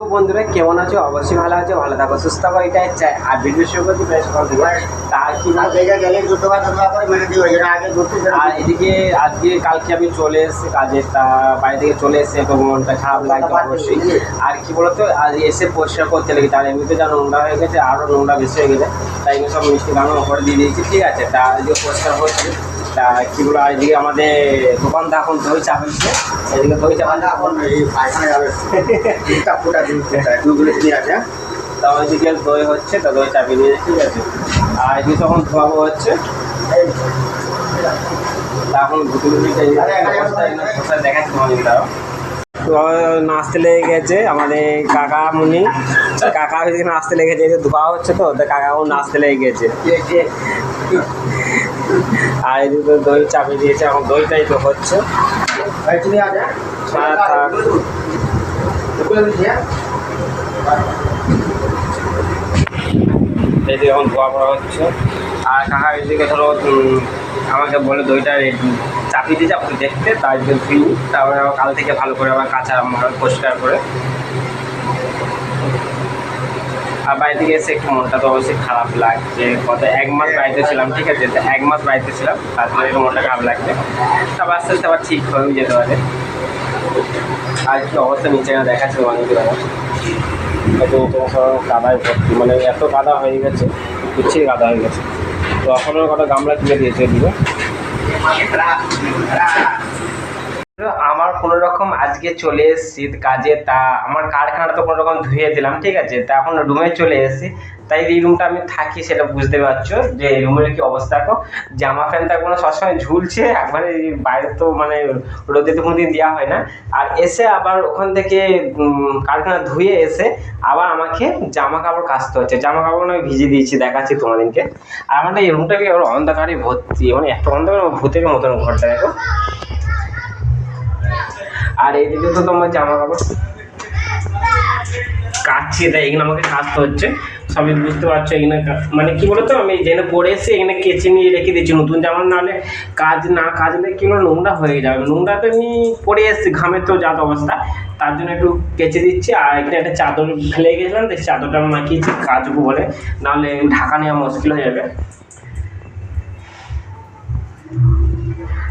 বন্ধুরা কেমন আছো? অবশ্যই ভালো আছে ভালো থাকো সুস্থ থাকো এটাই চাই আর ভিডিও শুরু করছি প্রায় সকাল থেকে তা কি আর করে আর এদিকে আজকে কালকে আমি চলে এসেছি কাজে তা বাড়ি থেকে চলে এসে তো মনটা খারাপ লাগছে অবশ্যই। আর কি বলতো আজ এসে পরিষ্কার করতে লেগে তার এমনিতে যা নোংরা হয়ে গেছে আরও নোংরা বেশি হয়ে গেছে তাই সব মিষ্টি গানো উপরে দিয়ে দিয়েছি ঠিক আছে? তা এদিকে পরিষ্কার করছি। তা আর এদিকে আমাদের দোকানটা এখন দই চা হচ্ছে। এদিকে দই চা এখন এই পায়খানা যাবে। ফুটা দিন দুগুলো দিয়ে আছে? তা ওইদিকে দই হচ্ছে, তা দই চাপিয়ে দিয়েছে ঠিক আছে। আর এদিকে তখন ধোয়াবো হচ্ছে। এখন গুটি গুটিটা দেখাচ্ছি দাও নাচতে লেগে গেছে আমাদের কাকা মুনি। কাকা নাচতে লেগেছে ধোয়া হচ্ছে তো কাকাও নাচতে লেগে গেছে। আর এদিকে দই চাপিয়ে দিয়েছে, এখন দইটাই তো হচ্ছে? এদিকে এখন ধোয়া পড়া হচ্ছে। আর কাকা এদিকে ধরো আমাকে বলে দইটা চাপিয়ে দিয়েছে, আপনি দেখতে তার জন্য ধুই তারপরে কাল থেকে ভালো করে আবার কাঁচা পরিষ্কার করে আর বাড়ি থেকে এসে একটু মনটা তো অবশ্যই খারাপ লাগছে। কত এক মাস বাড়িতে ছিলাম ঠিক আছে? তো এক মাস বাড়িতে ছিলাম তারপরে একটু মনটা খারাপ লাগছে। তারপর আস্তে আস্তে আবার ঠিক হয়েও যেতে পারে। আর কি অবস্থা নিচে না দেখাচ্ছে অনেক এত সব কাদায় ভর্তি মানে এত কাদা হয়ে গেছে পিছিয়ে কাদা হয়ে গেছে। তো এখনও কটা গামলা তুলে দিয়েছে এদিকে আমার কোনো রকম আজকে চলে এসেছি কাজে, তা আমার কারখানাটা তো কোনো রকম ধুয়ে দিলাম, ঠিক আছে? তা এখন রুমে চলে এসেছি। তাই এই রুমটা আমি থাকি সেটা বুঝতে পারছ যে এই রুমের কি অবস্থা। এখন জামা প্যান্টটা কোনো সবসময় ঝুলছে, একবারে বাইরে তো মানে রোদে তো কোনোদিন দেওয়া হয় না। আর এসে আবার ওখান থেকে কারখানা ধুয়ে এসে আবার আমাকে জামা কাপড় কাচতে হচ্ছে। জামা কাপড় আমি ভিজে দিয়েছি, দেখাচ্ছি তোমাদেরকে। আর আমার না এই রুমটাকে আবার অন্ধকারে ভর্তি মানে এত অন্ধকার ভূতের মতন ঘরটা, দেখো। আর এইদিকে তো তোমার জামা কাপড় কাচ্ছি তাই এখানে আমাকে কাচতে হচ্ছে। সবই বুঝতে পারছ এখানে মানে কি বলতো, আমি যেখানে পরে এসে এখানে কেচে নিয়ে রেখে দিচ্ছি। নতুন জামা নাহলে কাজ না কাজলে কি হলো নোংরা হয়ে যাবে। নোংরা তো এমনি পরে এসছি ঘামের তো যাত অবস্থা। তার জন্য একটু কেচে দিচ্ছি, আর এখানে একটা চাদর ফেলে গেছিলাম, সেই চাদরটা মাখিয়েছি, কাচবো বলে। নাহলে ঢাকা নেওয়া মুশকিল হয়ে যাবে।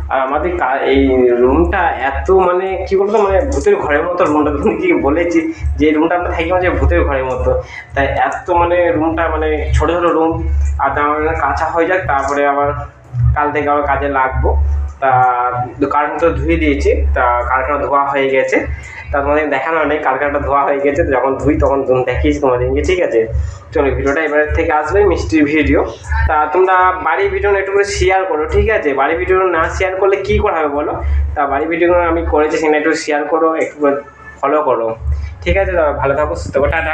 আর আমাদের এই রুমটা এত মানে কি বলতো মানে ভূতের ঘরের মতো রুমটা। তুমি কি বলেছি যে রুমটা আমরা থাকি মানে ভূতের ঘরের মতো। তাই এত মানে রুমটা মানে ছোটো ছোটো রুম। আর আমার কাঁচা হয়ে যাক, তারপরে আবার কাল থেকে আবার কাজে লাগবো। তা কারখানা তো ধুয়ে দিয়েছি, তা কারখানা ধোয়া হয়ে গেছে। তা তোমাদের দেখানো নেই, কারখানাটা ধোয়া হয়ে গেছে যখন ধুই তখন তুমি দেখিয়েছি তোমাদেরকে ঠিক আছে? চলো, ভিডিওটা এবার থেকে আসবে মিষ্টির ভিডিও। তা তোমরা বাড়ি ভিডিও একটু করে শেয়ার করো, ঠিক আছে? বাড়ি ভিডিও না শেয়ার করলে কী করা হবে বলো? তা বাড়ি ভিডিও আমি করেছি, সেখানে একটু শেয়ার করো, একটু ফলো করো। ঠিক আছে ভালো থাকো, সুস্থ টাটা।